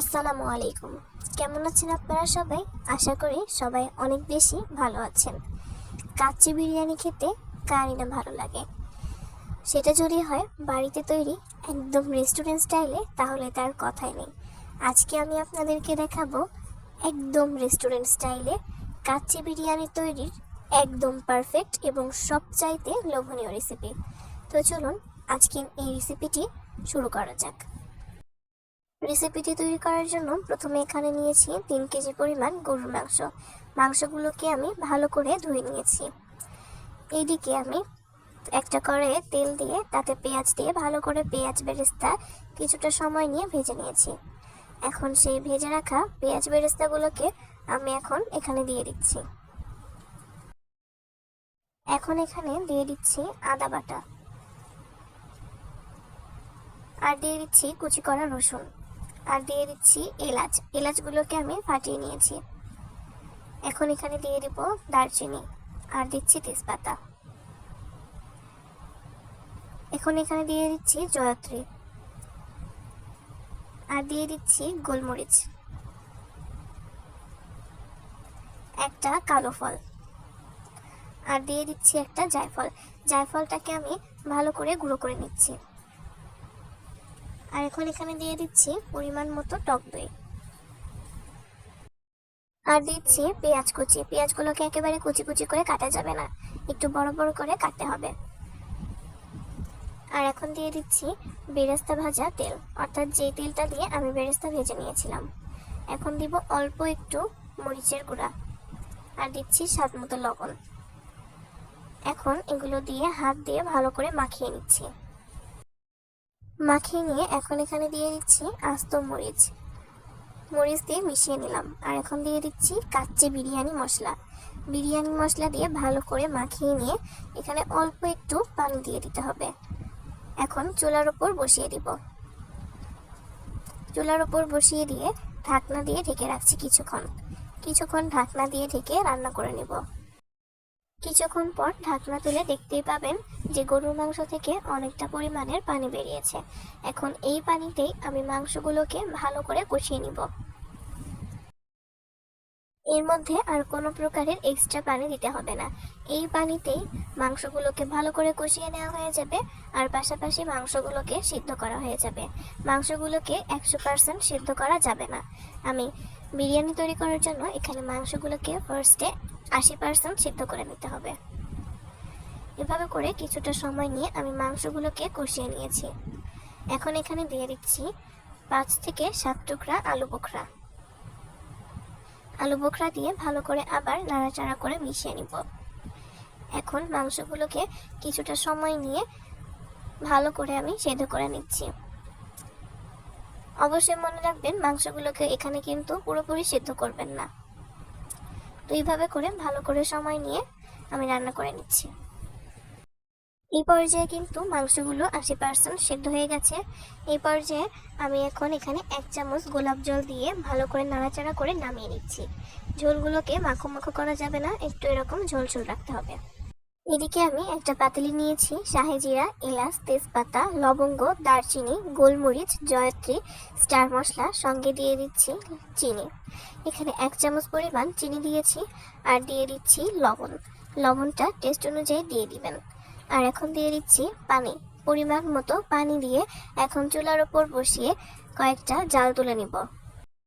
আসসালামু আলাইকুম। কেমন আছেন আপনারা সবাই? আশা করি সবাই অনেক বেশি ভালো আছেন। কাচ্চি বিরিয়ানি খেতে কারই না ভালো লাগে। সেটা যদি হয় বাড়িতে তৈরি একদম রেস্টুরেন্ট স্টাইলে তাহলে তার কথাই নেই। আজকে আমি আপনাদেরকে দেখাবো একদম রেস্টুরেন্ট স্টাইলে কাচ্চি বিরিয়ানি তৈরির একদম পারফেক্ট এবং সবচাইতে লোভনীয় রেসিপি তো চলুন আজকে এই রেসিপিটি শুরু করা যাক। রেসিপিটি তৈরি করার জন্য প্রথমে এখানে নিয়েছি তিন কেজি পরিমাণ গরুর মাংস। মাংসগুলোকে আমি ভালো করে ধুয়ে নিয়েছি। এইদিকে আমি একটা কড়াইয়ে তেল দিয়ে, তাতে পেঁয়াজ দিয়ে ভালো করে পেঁয়াজ বেরেস্তা কিছুটা সময় নিয়ে ভেজে নিয়েছি। এখন সেই ভেজে রাখা পেঁয়াজ বেরেস্তাগুলোকে আমি এখন এখানে দিয়ে দিচ্ছি। এখন এখানে দিয়ে দিচ্ছি আদা বাটা। আর দিয়ে দিচ্ছি কুচি করা রসুন। আর দিয়ে দিচ্ছি এলাচ। এলাচগুলোকে আমি ফাটিয়ে নিয়েছি। এখন এখানে দিয়ে দিব দারচিনি আর দিচ্ছি তেজপাতা। এখন এখানে দিয়ে দিচ্ছি জয়ত্রী। আর দিয়ে দিচ্ছি গোলমরিচ। একটা কালো ফল। আর দিয়ে দিচ্ছি একটা জায়ফল। জায়ফলটাকে আমি ভালো করে গুঁড়ো করে নিচ্ছি। আর এখন এখানে দিয়ে দিচ্ছি পরিমাণ মতো টক দই। আর দিচ্ছি পেঁয়াজ কুচি। পেঁয়াজগুলোকে একেবারে কুচি কুচি করে কাটা যাবে না। একটু বড় বড় করে কাটতে হবে। আর এখন দিয়ে দিচ্ছি বেরেস্তা ভাজা তেল। অর্থাৎ যে তেলটা দিয়ে আমি বেরেস্তা ভেজে নিয়েছিলাম। এখন দিব অল্প একটু মরিচের গুঁড়া। আর দিচ্ছি স্বাদ মতো লবণ। এখন এগুলো দিয়ে হাত দিয়ে ভালো করে মাখিয়ে নিচ্ছি। মাখিয়ে নিয়ে এখন এখানে দিয়ে দিচ্ছি আস্ত মরিচ। মরিচ দিয়ে মিশিয়ে নিলাম। আর এখন দিয়ে দিচ্ছি কাচ্চি বিরিয়ানি মশলা। বিরিয়ানি মশলা দিয়ে ভালো করে মাখিয়ে নিয়ে এখানে অল্প একটু পানি দিয়ে দিতে হবে। এখন চুলার ওপর বসিয়ে দিব। চুলার ওপর বসিয়ে দিয়ে ঢাকনা দিয়ে ঢেকে রাখছি কিছুক্ষণ। কিছুক্ষণ ঢাকনা দিয়ে ঢেকে রান্না করে নেব। কিছুক্ষণ পর ঢাকনা তুলে দেখতেই পাবেন যে গরুর মাংস থেকে অনেকটা পরিমাণের পানি বেরিয়েছে। এখন এই পানিতেই আমি মাংসগুলোকে ভালো করে কষিয়ে নিব। এর মধ্যে আর কোনো প্রকারের এক্সট্রা পানি দিতে হবে না। এই পানিতেই মাংসগুলোকে ভালো করে কষিয়ে নেওয়া হয়ে যাবে আর পাশাপাশি মাংসগুলোকে সিদ্ধ করা হয়ে যাবে। মাংসগুলোকে একশো পার্সেন্ট সিদ্ধ করা যাবে না। আমি বিরিয়ানি তৈরি করার জন্য এখানে মাংসগুলোকে ফার্স্টে আশি পার্সেন্ট সিদ্ধ করে নিতে হবে। এভাবে করে কিছুটা সময় নিয়ে আমি মাংসগুলোকে কষিয়ে নিয়েছি। এখন এখানে দিয়ে দিচ্ছি পাঁচ থেকে সাত টুকরা আলু বোখরা। আলু বোখরা দিয়ে ভালো করে আবার নাড়াচাড়া করে মিশিয়ে নিব। এখন মাংসগুলোকে কিছুটা সময় নিয়ে ভালো করে আমি সেদ্ধ করে নিচ্ছি। অবশ্যই মনে রাখবেন, মাংসগুলোকে এখানে কিন্তু পুরোপুরি সেদ্ধ করবেন না। তো এইভাবে করে ভালো করে সময় নিয়ে আমি রান্না করে নিচ্ছি। এই পর্যায়ে কিন্তু মাংসগুলো আশি পার্সেন্ট সেদ্ধ হয়ে গেছে। এই পর্যায়ে আমি এখন এখানে এক চামচ গোলাপ জল দিয়ে ভালো করে নাড়াচাড়া করে নামিয়ে নিচ্ছি। ঝোলগুলোকে মাখো মাখো করা যাবে না, একটু এরকম ঝোল ঝোল রাখতে হবে। এদিকে আমি একটা পাতিলি নিয়েছি শাহেজিরা এলাচ, তেজপাতা, লবঙ্গ, দারচিনি, গোলমরিচ, জয়ত্রী, স্টার মশলা, সঙ্গে দিয়ে দিচ্ছি চিনি। এখানে এক চামচ পরিমাণ চিনি দিয়েছি আর দিয়ে দিচ্ছি লবণ। লবণটা টেস্ট অনুযায়ী দিয়ে দিবেন। আর এখন দিয়ে দিচ্ছি পানি। পরিমাণ মতো পানি দিয়ে এখন চুলার ওপর বসিয়ে কয়েকটা জাল তুলে নিব।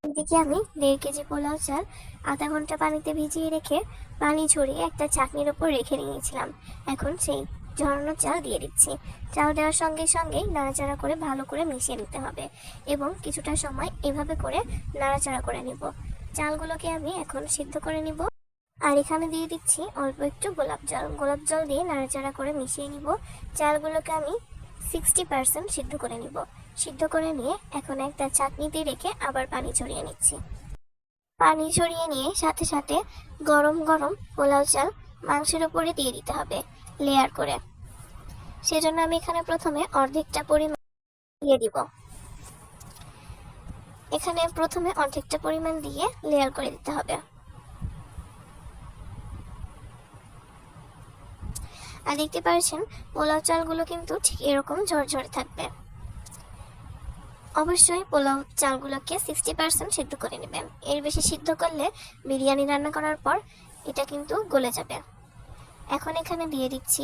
এদিকে আমি দেড় কেজি পোলাও চাল, আধা ঘণ্টা পানিতে ভিজিয়ে রেখে পানি ঝরিয়ে একটা চাটনির ওপর রেখে নিয়েছিলাম। এখন সেই ঝরানো চাল দিয়ে দিচ্ছি। চাল দেওয়ার সঙ্গে সঙ্গেই নাড়াচাড়া করে ভালো করে মিশিয়ে নিতে হবে এবং কিছুটা সময় এভাবে করে নাড়াচাড়া করে নিব। চালগুলোকে আমি এখন সিদ্ধ করে নিব। আর এখানে দিয়ে দিচ্ছি অল্প একটু গোলাপ জল। গোলাপ জল দিয়ে নাড়াচাড়া করে মিশিয়ে নিব। চালগুলোকে আমি সিক্সটি পার্সেন্ট সিদ্ধ করে নিব। সিদ্ধ করে নিয়ে এখন একটা চাটনিতে রেখে আবার পানি ছড়িয়ে নিচ্ছি। পানি ছড়িয়ে নিয়ে সাথে সাথে গরম গরম পোলাও চাল মাংসের উপরে দিয়ে দিতে হবে লেয়ার করে। সেজন্য আমি এখানে প্রথমে অর্ধেকটা পরিমাণ দিয়ে দিব। এখানে প্রথমে অর্ধেকটা পরিমাণ দিয়ে লেয়ার করে দিতে হবে। আর দেখতে পাচ্ছেন পোলাও চালগুলো কিন্তু ঠিক এরকম ঝরঝরে থাকবে। অবশ্যই পোলাও চালগুলোকে সিক্সটি পার্সেন্ট সিদ্ধ করে নেবেন। এর বেশি সিদ্ধ করলে বিরিয়ানি রান্না করার পর এটা কিন্তু গলে যাবে। এখন এখানে দিয়ে দিচ্ছি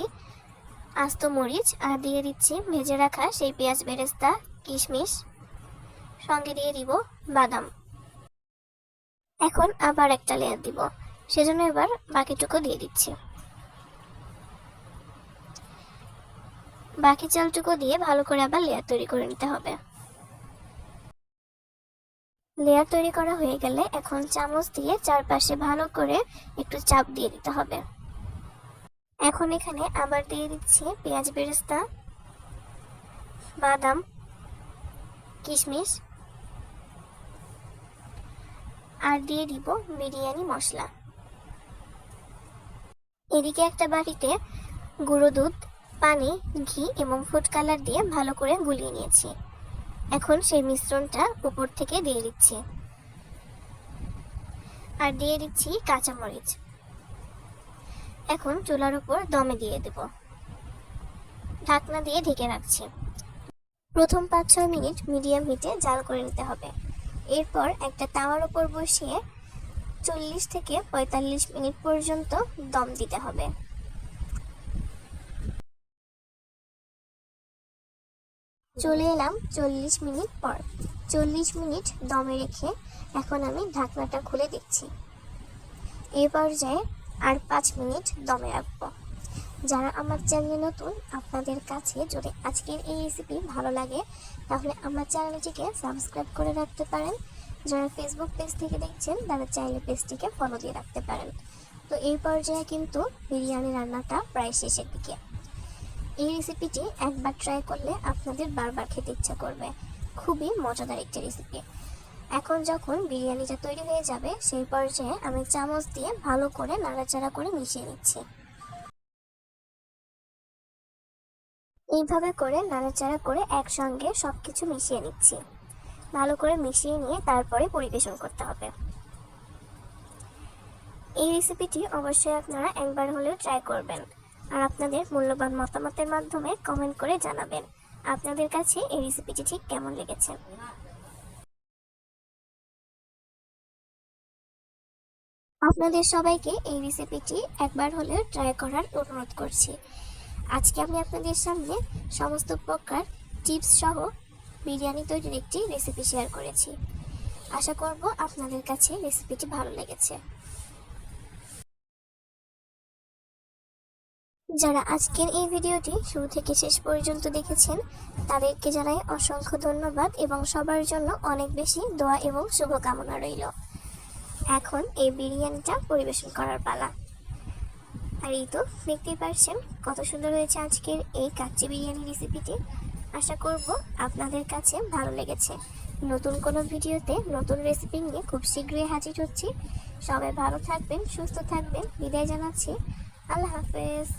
আস্ত মরিচ আর দিয়ে দিচ্ছি ভেজে রাখা সেই পেঁয়াজ বেরেস্তা, কিশমিশ, সঙ্গে দিয়ে দিব বাদাম। এখন আবার একটা লেয়ার দিব, সেজন্য এবার বাকিটুকু দিয়ে দিচ্ছি। বাকি চালটুকু দিয়ে ভালো করে আবার লেয়ার তৈরি করে নিতে হবে। লেয়ার তৈরি করা হয়ে গেলে এখন চামচ দিয়ে চারপাশে ভালো করে একটু চাপ দিয়ে দিতে হবে। এখন এখানে আবার দিয়ে দিচ্ছি পেঁয়াজ বেরেস্তা, বাদাম, কিশমিশ আর দিয়ে দিব বিরিয়ানি মশলা। এদিকে একটা বাটিতে গুঁড়ো দুধ, পানি, ঘি এবং ফুড কালার দিয়ে ভালো করে গুলিয়ে নিয়েছি। এখন সেই মিশ্রণটা উপর থেকে দিয়ে দিচ্ছি। আর দিয়ে দিচ্ছি কাঁচামরিচ। এখন চুলার উপর দমে দিয়ে দেব। ঢাকনা দিয়ে ঢেকে রাখছি। প্রথম পাঁচ ছয় মিনিট মিডিয়াম হিটে জাল করে নিতে হবে। এরপর একটা তাওয়ার উপর বসিয়ে চল্লিশ থেকে পঁয়তাল্লিশ মিনিট পর্যন্ত দম দিতে হবে। চলে এলাম চল্লিশ মিনিট পর। চল্লিশ মিনিট দমে রেখে এখন আমি ঢাকনাটা খুলে দিচ্ছি। এই পর্যায়ে আর পাঁচ মিনিট দমে রাখব। যারা আমার চ্যানেলে নতুন, আপনাদের কাছে যদি আজকের এই রেসিপি ভালো লাগে, তাহলে আমার চ্যানেলটিকে সাবস্ক্রাইব করে রাখতে পারেন। যারা ফেসবুক পেজ থেকে দেখছেন, তারা চাইলে পেজটিকে ফলো দিয়ে রাখতে পারেন। তো এই পর্যায়ে কিন্তু বিরিয়ানি রান্নাটা প্রায় শেষের দিকে। এই রেসিপিটি একবার ট্রাই করলে আপনাদের বারবার খেতে ইচ্ছা করবে। খুবই মজাদার একটি রেসিপি এখন যখন বিরিয়ানিটা তৈরি হয়ে যাবে, সেই পর্যায়ে আমি চামচ দিয়ে ভালো করে নাড়াচাড়া করে মিশিয়ে নিচ্ছি। এইভাবে করে নাড়াচাড়া করে একসঙ্গে সবকিছু মিশিয়ে নিচ্ছি। ভালো করে মিশিয়ে নিয়ে তারপরে পরিবেশন করতে হবে। এই রেসিপিটি অবশ্যই আপনারা একবার হলেও ট্রাই করবেন। আর আপনাদের মূল্যবান মতামতের মাধ্যমে কমেন্ট করে জানাবেন। আপনাদের কাছে এই রেসিপিটি ঠিক কেমন লেগেছে? আপনাদের সবাইকে এই রেসিপিটি একবার হলেও ট্রাই করার অনুরোধ করছি। আজকে আমি আপনাদের সামনে সমস্ত প্রকার টিপস সহ বিরিয়ানি তৈরির একটি রেসিপি শেয়ার করেছি। আশা করব আপনাদের কাছে রেসিপিটি ভালো লেগেছে। যারা আজকের এই ভিডিওটি শুরু থেকে শেষ পর্যন্ত দেখেছেন, তাদেরকে জানাই অসংখ্য ধন্যবাদ এবং সবার জন্য অনেক বেশি দোয়া এবং শুভকামনা রইল। এখন এই বিরিয়ানিটা পরিবেশন করার পালা। আর এই তো দেখতেই পারছেন কত সুন্দর হয়েছে আজকের এই কাচ্চি বিরিয়ানি রেসিপিটি। আশা করব আপনাদের কাছে ভালো লেগেছে। নতুন কোনো ভিডিওতে নতুন রেসিপি নিয়ে খুব শীঘ্রই হাজির হচ্ছি। সবাই ভালো থাকবেন, সুস্থ থাকবেন। বিদায় জানাচ্ছি। আল্লাহ হাফেজ।